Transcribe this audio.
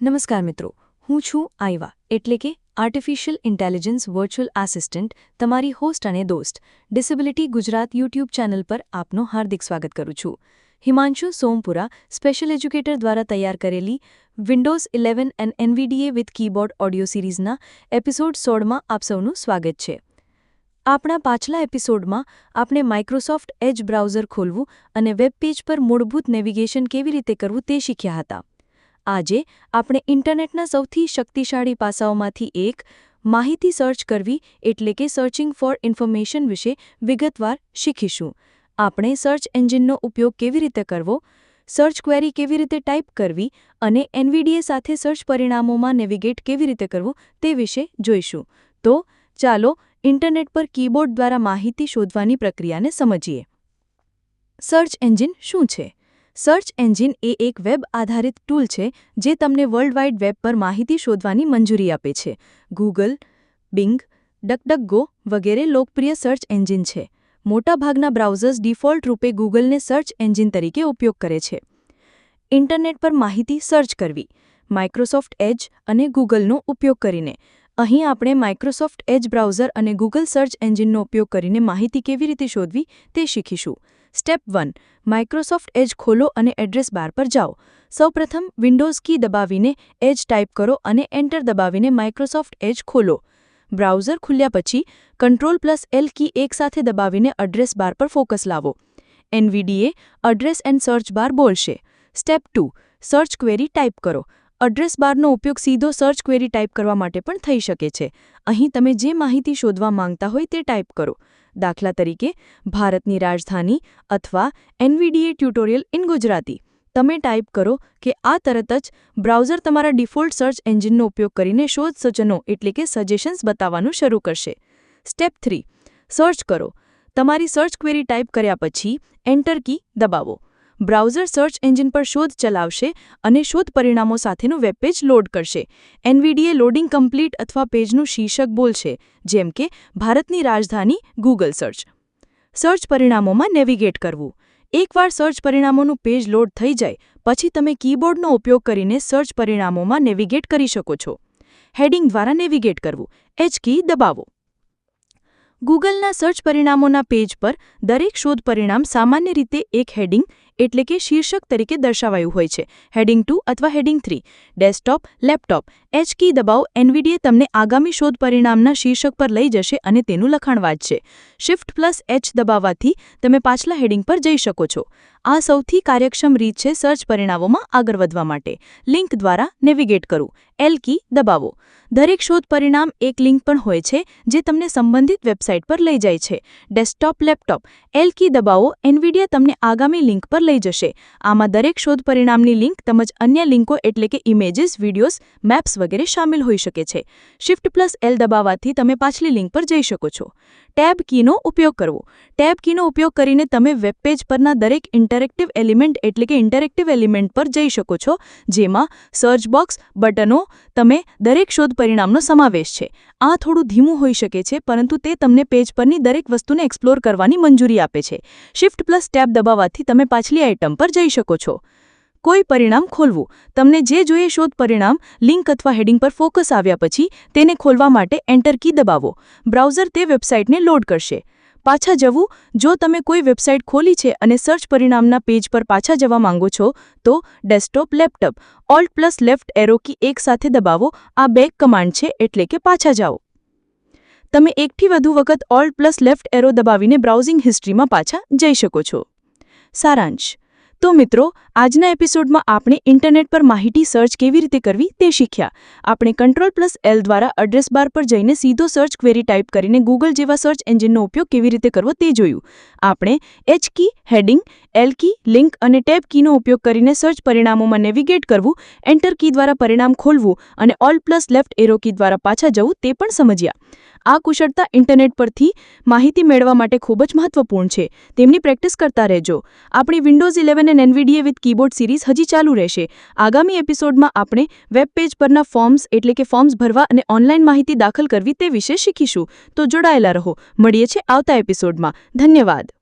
નમસ્કાર મિત્રો, હું છું આઈવા એટલે કે આર્ટિફિશિયલ ઇન્ટેલિજન્સ વર્ચ્યુઅલ આસિસ્ટન્ટ તમારી હોસ્ટ અને દોસ્ત ડિસેબિલિટી ગુજરાત યુટ્યુબ ચેનલ પર આપનું હાર્દિક સ્વાગત કરું છું. હિમાંશુ સોમપુરા સ્પેશિયલ એજ્યુકેટર દ્વારા તૈયાર કરેલી Windows eleven and NVDA with keyboard audio સિરીઝના episode સોળમાં આપ સૌનું સ્વાગત છે. આપણા પાછલા એપિસોડમાં આપણે માઇક્રોસોફ્ટ એજ બ્રાઉઝર ખોલવું અને વેબ પેજ પર મૂળભૂત નેવિગેશન કેવી રીતે કરવું તે શીખ્યા હતા. આજે આપણે ઇન્ટરનેટના સૌથી શક્તિશાળી પાસાઓમાંથી એક, માહિતી સર્ચ કરવી એટલે કે સર્ચિંગ ફોર ઇન્ફોર્મેશન વિશે વિગતવાર શીખીશું. આપણે સર્ચ એન્જિનનો ઉપયોગ કેવી રીતે કરવો સર્ચ ક્વેરી કેવી રીતે ટાઈપ કરવી અને એનવીડીએ સાથે સર્ચ પરિણામોમાં નેવિગેટ કેવી રીતે કરવું તે વિશે જોઈશું. તો, ચાલો ઇન્ટરનેટ પર કીબોર્ડ દ્વારા માહિતી શોધવાની પ્રક્રિયાને સમજીએ. સર્ચ એન્જિન શું છે? સર્ચ એન્જિન એ એક વેબ આધારિત ટૂલ છે જે તમને વર્લ્ડ વાઇડ વેબ પર માહિતી શોધવાની મંજૂરી આપે છે. ગૂગલ બિંગ ડકડકગો વગેરે લોકપ્રિય સર્ચ એન્જિન છે. મોટાભાગના બ્રાઉઝર્સ ડિફોલ્ટ રૂપે ગૂગલને સર્ચ એન્જિન તરીકે ઉપયોગ કરે છે. ઇન્ટરનેટ પર માહિતી સર્ચ કરવી. માઇક્રોસોફ્ટ એજ અને ગૂગલનો ઉપયોગ કરીને. અહીં આપણે માઇક્રોસોફ્ટ એજ બ્રાઉઝર અને ગૂગલ સર્ચ એન્જિનનો ઉપયોગ કરીને માહિતી કેવી રીતે શોધવી તે શીખીશું. સ્ટેપ વન માઇક્રોસોફ્ટ એજ ખોલો અને એડ્રેસ બાર પર જાઓ. સૌપ્રથમ વિન્ડોઝ કી દબાવીને એજ ટાઈપ કરો અને એન્ટર દબાવીને માઇક્રોસોફ્ટ એજ ખોલો. બ્રાઉઝર ખુલ્યા પછી કંટ્રોલ પ્લસ એલ કી એકસાથે દબાવીને એડ્રેસ બાર પર ફોકસ લાવો. NVDA address and search bar બોલશે. Step two, search query type કરો. એડ્રેસ બારનો ઉપયોગ સીધો સર્ચ ક્વેરી ટાઈપ કરવા માટે પણ થઈ શકે છે. અહીં તમે જે માહિતી શોધવા માંગતા હોય તે ટાઈપ કરો. દાખલા તરીકે ભારતની રાજધાની અથવા એનવીડીએ ટ્યુટોરિયલ ઇન ગુજરાતી. તમે ટાઈપ કરો કે આ તરત જ બ્રાઉઝર તમારા ડિફોલ્ટ સર્ચ એન્જિનનો ઉપયોગ કરીને શોધ સૂચનો એટલે કે સજેશન્સ બતાવવાનું શરૂ કરશે. Step three. સર્ચ કરો. તમારી સર્ચ ક્વેરી ટાઈપ કર્યા પછી એન્ટર કી દબાવો. બ્રાઉઝર સર્ચ એન્જિન પર શોધ ચલાવશે અને શોધ પરિણામો સાથેનું વેબપેજ લોડ કરશે. એનવીડીએ લોડિંગ કમ્પ્લીટ અથવા પેજનું શીર્ષક બોલશે, જેમ કે, ભારતની રાજધાની ગૂગલ સર્ચ સર્ચ પરિણામોમાં નેવિગેટ કરવું. એકવાર સર્ચ પરિણામોનું પેજ લોડ થઈ જાય, પછી તમે કીબોર્ડનો ઉપયોગ કરીને સર્ચ પરિણામોમાં નેવિગેટ કરી શકો છો. હેડિંગ દ્વારા નેવિગેટ કરવું. એચ કી દબાવો. ગૂગલના સર્ચ પરિણામોના પેજ પર દરેક શોધ પરિણામ સામાન્ય રીતે એક હેડિંગ એટલે કે શીર્ષક તરીકે દર્શાવાયું હોય છે. હેડિંગ ટુ અથવા heading three desktop laptop H key દબાવ. એનવીડીએ તમને આગામી શોધ પરિણામના શીર્ષક પર લઈ જશે અને તેનું લખાણ વાંચશે શિફ્ટ પ્લસ એચ દબાવવાથી તમે પાછલા હેડિંગ પર જઈ શકો છો. આ સૌથી કાર્યક્ષમ રીત છે સર્ચ પરિણામોમાં આગળ વધવા માટે. લિંક દ્વારા નેવિગેટ કરવું એલ કી દબાવો. દરેક શોધ પરિણામ એક લિંક પણ હોય છે, જે તમને સંબંધિત વેબસાઇટ પર લઈ જાય છે. ડેસ્કટોપ લેપટોપ એલ કી દબાવો. એનવીડિયા તમને આગામી લિંક પર લઈ જશે. આમાં દરેક શોધ પરિણામની લિંક તેમજ અન્ય લિંકો એટલે કે ઇમેજીસ વિડીયોઝ મેપ્સ વગેરે શામેલ હોઈ શકે છે. શિફ્ટ પ્લસ એલ દબાવવાથી તમે પાછલી લિંક પર જઈ શકો છો. ટેબ કીનો ઉપયોગ કરવો. ટેબ કીનો ઉપયોગ કરીને તમે વેબપેજ પરના દરેક ઇન્ટરેક્ટિવ એલિમેન્ટ એટલે કે ઇન્ટરેક્ટિવ એલિમેન્ટ પર જઈ શકો છો, જેમાં સર્ચ બોક્સ, બટનો, તમે દરેક શોધ પરિણામનો સમાવેશ છે. આ થોડું ધીમું હોઈ શકે છે, પરંતુ તે તમને પેજ પરની દરેક વસ્તુને એક્સપ્લોર કરવાની મંજૂરી આપે છે. શિફ્ટ પ્લસ ટેબ દબાવવાથી તમે પાછલી આઇટમ પર જઈ શકો છો. કોઈ પરિણામ ખોલવું. તમને જે જોઈએ શોધ પરિણામ, લિંક અથવા હેડિંગ પર ફોકસ આવ્યા પછી તેને ખોલવા માટે એન્ટર કી દબાવો. બ્રાઉઝર તે વેબસાઇટને લોડ કરશે. પાછા જવું. જો તમે કોઈ વેબસાઇટ ખોલી છે અને સર્ચ પરિણામના પેજ પર પાછા જવા માંગો છો, તો desktop, laptop alt plus left arrow key એક સાથે દબાવો. આ બેક કમાન્ડ છે એટલે કે પાછા જાઓ. તમે એકથી વધુ વખત ઓલ્ટ પ્લસ લેફ્ટ એરો દબાવીને બ્રાઉઝિંગ હિસ્ટ્રીમાં પાછા જઈ શકો છો. સારાંશ. તો મિત્રો, આજના એપિસોડમાં આપણે ઇન્ટરનેટ પર માહિતી સર્ચ કેવી રીતે કરવી તે શીખ્યા. આપણે કંટ્રોલ પ્લસ એલ દ્વારા એડ્રેસ બાર પર જઈને સીધો સર્ચ ક્વેરી ટાઈપ કરીને ગૂગલ જેવા સર્ચ એન્જિનનો ઉપયોગ કેવી રીતે કરવો તે જોયું. આપણે H key, heading L key, link અને ટેબ કીનો ઉપયોગ કરીને સર્ચ પરિણામોમાં નેવિગેટ કરવું એન્ટર કી દ્વારા પરિણામ ખોલવું અને alt plus left arrow key દ્વારા પાછા જવું તે પણ સમજ્યા. આ કુશળતા ઇન્ટરનેટ પરથી માહિતી મેળવવા માટે ખૂબ જ મહત્વપૂર્ણ છે. તેમની પ્રેક્ટિસ કરતા રહેજો. આપણી Windows eleven and NVDA with keyboard series હજી ચાલુ રહેશે. આગામી એપિસોડમાં આપણે વેબ પેજ પરના ફોર્મ્સ એટલે કે ફોર્મ્સ ભરવા અને ઓનલાઈન માહિતી દાખલ કરવી તે વિશે શીખીશું. તો જોડાયેલા રહો. મળીએ છીએ આવતા એપિસોડમાં. ધન્યવાદ.